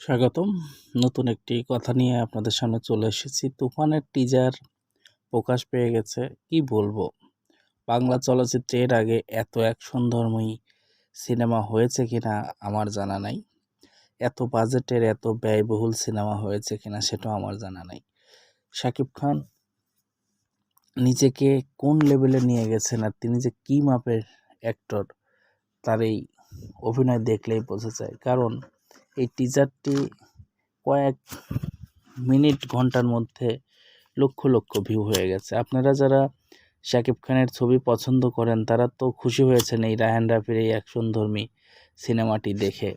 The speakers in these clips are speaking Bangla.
স্বাগতম। নতুন একটি কথা নিয়ে আপনাদের সামনে চলে এসেছি। তুফানের টিজার প্রকাশ পেয়ে গেছে, কি বলব? বাংলা চলচ্চিত্রে এর আগে এত অ্যাকশন ধর্মী সিনেমা হয়েছে কিনা আমার জানা নাই। এত বাজেটের, এত ব্যয়বহুল সিনেমা হয়েছে কিনা সেটাও আমার জানা নাই। শাকিব খান নিজেকে কোন লেভেলে নিয়ে গেছেন আর তিনি যে কী মাপের অ্যাক্টর তার এই অভিনয় দেখলেই বোঝা যায়। কারণ এই টিজারটি কয়েক মিনিট, ঘণ্টার মধ্যে লক্ষ লক্ষ ভিউ হয়ে গেছে। আপনারা যারা শাকিব খানের ছবি পছন্দ করেন, তারা তো খুশি হয়েছেন এই রায়হান রাফির এই অ্যাকশনধর্মী সিনেমাটি দেখে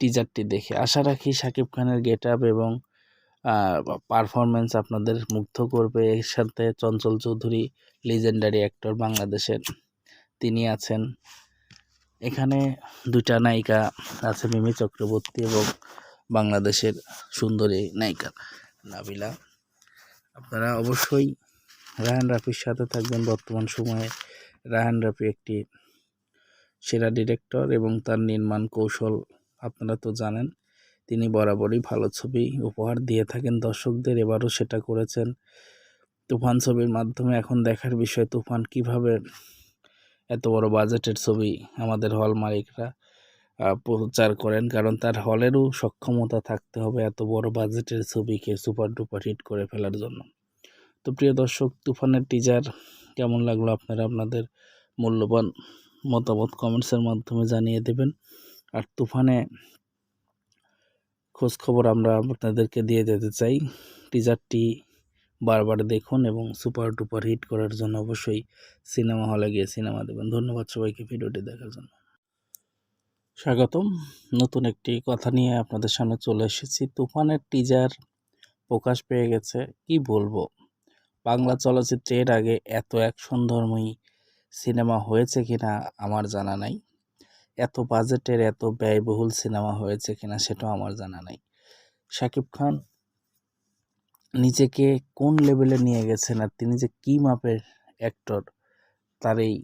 টিজারটি দেখে। আশা রাখি শাকিব খানের গেট আপ এবং পারফরমেন্স আপনাদের মুগ্ধ করবে। এর সাথে চঞ্চল চৌধুরী লিজেন্ডারি অ্যাক্টর বাংলাদেশের, তিনি আছেন। এখানে দুইটা নায়িকা আছে, মিমি চক্রবর্তী এবং বাংলাদেশের সুন্দরী নায়িকা নাবিলা। আপনারা অবশ্যই রায়হান রাফির সাথে থাকবেন। বর্তমান সময়ে রায়হান রাফি একটি সেরা ডিরেক্টর এবং তার নির্মাণ কৌশল আপনারা তো জানেন, তিনি বরাবরই ভালো ছবি উপহার দিয়ে থাকেন। দর্শকদের এবারও সেটা করেছেন। তুফান ছবির মাধ্যমে এখন দেখার বিষয়, তুফান কীভাবে এত বড় বাজেটের ছবি আমাদের হল মালিকরা প্রচার করেন। কারণ তার হলেরও সক্ষমতা থাকতে হবে এত বড় বাজেটের ছবিকে সুপার ডুপার হিট করে ফেলার জন্য। তো প্রিয় দর্শক, তুফানের টিজার কেমন লাগল আপনারা আপনাদের মূল্যবান মতামত কমেন্টসের মাধ্যমে জানিয়ে দেবেন। আর তুফানে খোঁজ খবর আমরা আপনাদেরকে দিয়ে যেতে চাই। টিজারটি বারবার দেখুন এবং সুপার ডুপার হিট করার জন্য অবশ্যই সিনেমা হলে গিয়ে সিনেমা দেবেন। ধন্যবাদ সবাইকে ভিডিওটি দেখার জন্য। স্বাগতম। নতুন একটি কথা নিয়ে আপনাদের সামনে চলে এসেছি। তুফানের টিজার প্রকাশ পেয়ে গেছে। কি বলব? বাংলা চলচ্চিত্রে এর আগে এত অ্যাকশন ধর্মী সিনেমা হয়েছে কিনা আমার জানা নাই। এত বাজেটের এত ব্যয়বহুল সিনেমা হয়েছে কিনা সেটাও আমার জানা নাই। শাকিব খান নিজেকে কোন লেভেলে নিয়ে গেছেন? আর তিনি যে কী মাপের অ্যাক্টর তার এই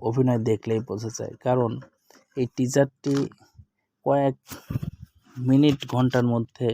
অভিনয় দেখলেই বোঝা যায়। কারণ এই টিজারটি কয়েক মিনিট, ঘণ্টার মধ্যে